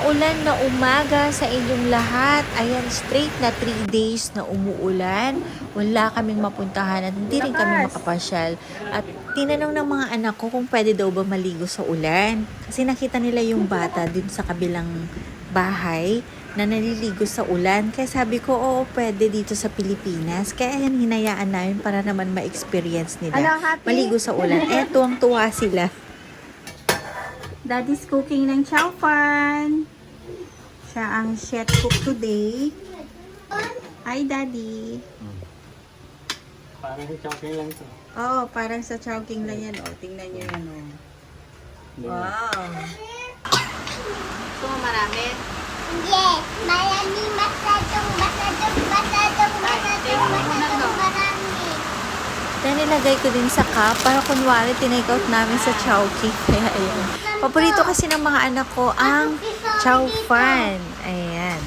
maulan na umaga sa inyong lahat. Ayan, straight na 3 days na umuulan. Wala kaming mapuntahan at hindi rin kami makapasyal. At tinanong ng mga anak ko kung pwede daw ba maligo sa ulan. Kasi nakita nila yung bata dun sa kabilang bahay na naliligo sa ulan. Kaya sabi ko, oo, pwede dito sa Pilipinas. Kaya ayan, hinayaan namin para naman ma-experience nila. Maligo sa ulan. Eh, tuwang-tuwa sila. Daddy's cooking ng chow fan. Siya ang chef cook today. Hi, Daddy. Parang choking lang to. Oo, oh, parang sa chowking lang yan. Oh. Tingnan nyo yan. Oh. Wow. Gusto mo marami? Yes, marami Then nilagay ko din sa cup para kunwari tinake out namin sa Chowking. Kaya ayan. Paborito kasi ng mga anak ko ang chow fan. Ayan.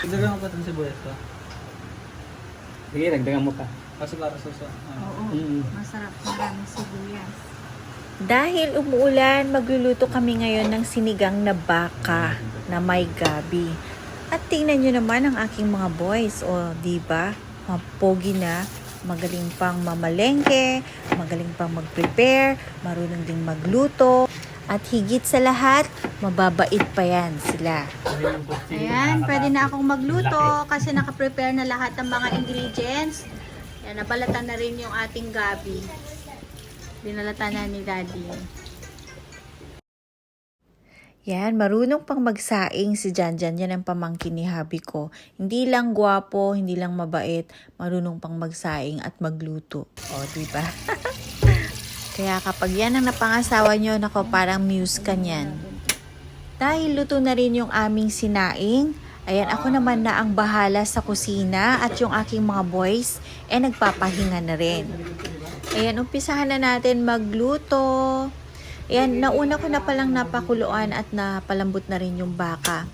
Dagdagan mo pa itong sibuyas to. Sige, dagdagan mo pa. Kasi para sa sa... Oo. Mm. Masarap. Marami sibuyas. Dahil umuulan, magluluto kami ngayon ng sinigang na baka na may gabi. At tingnan nyo naman ang aking mga boys. O, di ba? Mapogi na. Magaling pang mamalengke, magaling pang mag-prepare, marunong ding magluto. At higit sa lahat, mababait pa yan sila. Ayan, pwede na akong magluto kasi nakaprepare na lahat ng mga ingredients. Ayan, nabalatan na rin yung ating gabi. Binalatan na ni Daddy. Yan, marunong pang magsaing si Janjan. Yan ang pamangkin ni Habi ko. Hindi lang gwapo, hindi lang mabait, marunong pang magsaing at magluto. O, di ba? Kaya kapag yan ang napangasawa nyo, nako parang muse ka niyan. Dahil luto na rin yung aming sinaing, ayan ako naman na ang bahala sa kusina at yung aking mga boys, eh nagpapahinga na rin. Ayan, umpisahan na natin magluto. Ayan, nauna ko na palang napakuluan at napalambot na rin yung baka.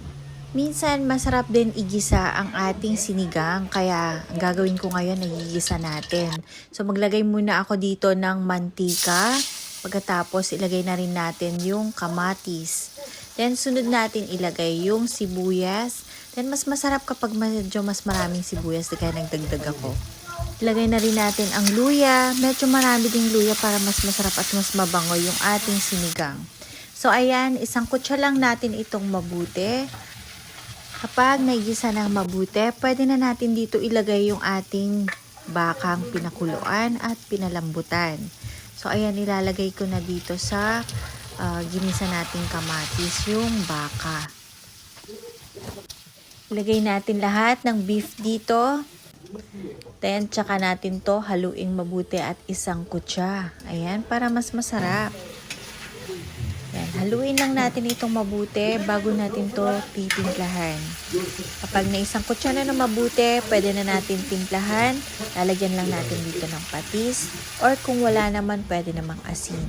Minsan, masarap din igisa ang ating sinigang, kaya ang gagawin ko ngayon, nagigisa natin. So, maglagay muna ako dito ng mantika. Pagkatapos, ilagay na rin natin yung kamatis. Then, sunod natin ilagay yung sibuyas. Then, mas masarap kapag medyo mas maraming sibuyas, kaya nagdagdag ako. Ilagay na rin natin ang luya. Medyo marami ding luya para mas masarap at mas mabango yung ating sinigang. So, ayan, isang kutsa lang natin itong mabuti. Kapag naigisa ng mabuti, pwede na natin dito ilagay yung ating bakang pinakuluan at pinalambutan. So, ayan, ilalagay ko na dito sa uh, ginisa nating kamatis yung baka. Ilagay natin lahat ng beef dito. Then, tsaka natin to haluing mabuti at isang kutsa. Ayan, para mas masarap. Yan, haluin lang natin itong mabuti bago natin to titimplahan. Kapag na isang kutsa na na mabuti, pwede na natin timplahan. Lalagyan lang natin dito ng patis. Or kung wala naman, pwede namang asin.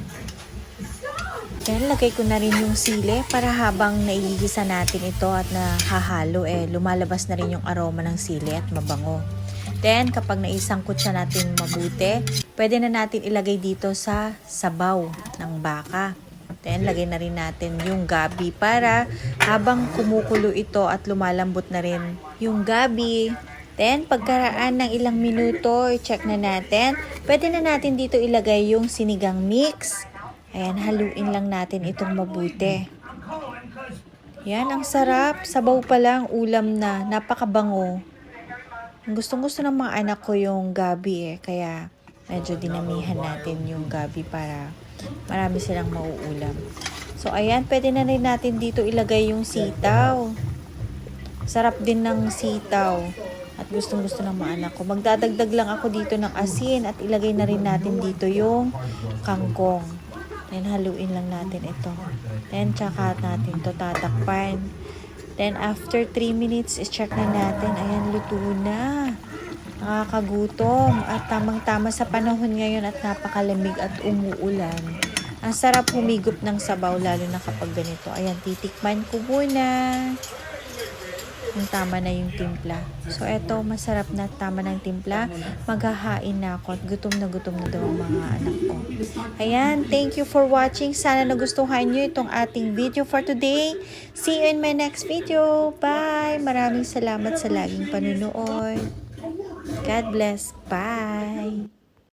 Yan, lagay ko na rin yung sili para habang naigigisa natin ito at nahahalo, eh, lumalabas na rin yung aroma ng sili at mabango. Then, kapag naisangkot siya natin mabuti, pwede na natin ilagay dito sa sabaw ng baka. Then, lagay na rin natin yung gabi para habang kumukulo ito at lumalambot na rin yung gabi. Then, pagkaraan ng ilang minuto, i-check na natin. Pwede na natin dito ilagay yung sinigang mix. Ayan, haluin lang natin itong mabuti. Yan, ang sarap. Sabaw pa lang, ulam na. Napakabango. Gustong gusto ng mga anak ko yung gabi eh. Kaya medyo dinamihan natin yung gabi para marami silang mauulam. So ayan, pwede na rin natin dito ilagay yung sitaw. Sarap din ng sitaw. At gustong gusto ng mga anak ko. Magdadagdag lang ako dito ng asin at ilagay na rin natin dito yung kangkong. Then haluin lang natin ito. Then tsaka natin to tatakpan. Then, after 3 minutes, i-check na natin. Ayan, luto na. Nakakagutom. At tamang-tama sa panahon ngayon at napakalamig at umuulan. Ang sarap humigop ng sabaw, lalo na kapag ganito. Ayan, titikman ko muna. Yung tama na yung timpla. So, eto, masarap na tama ng timpla. Maghahain na ako at gutom na gutom na daw ang mga anak ko. Ayan, thank you for watching. Sana nagustuhan nyo itong ating video for today. See you in my next video. Bye! Maraming salamat sa laging panunood. God bless. Bye!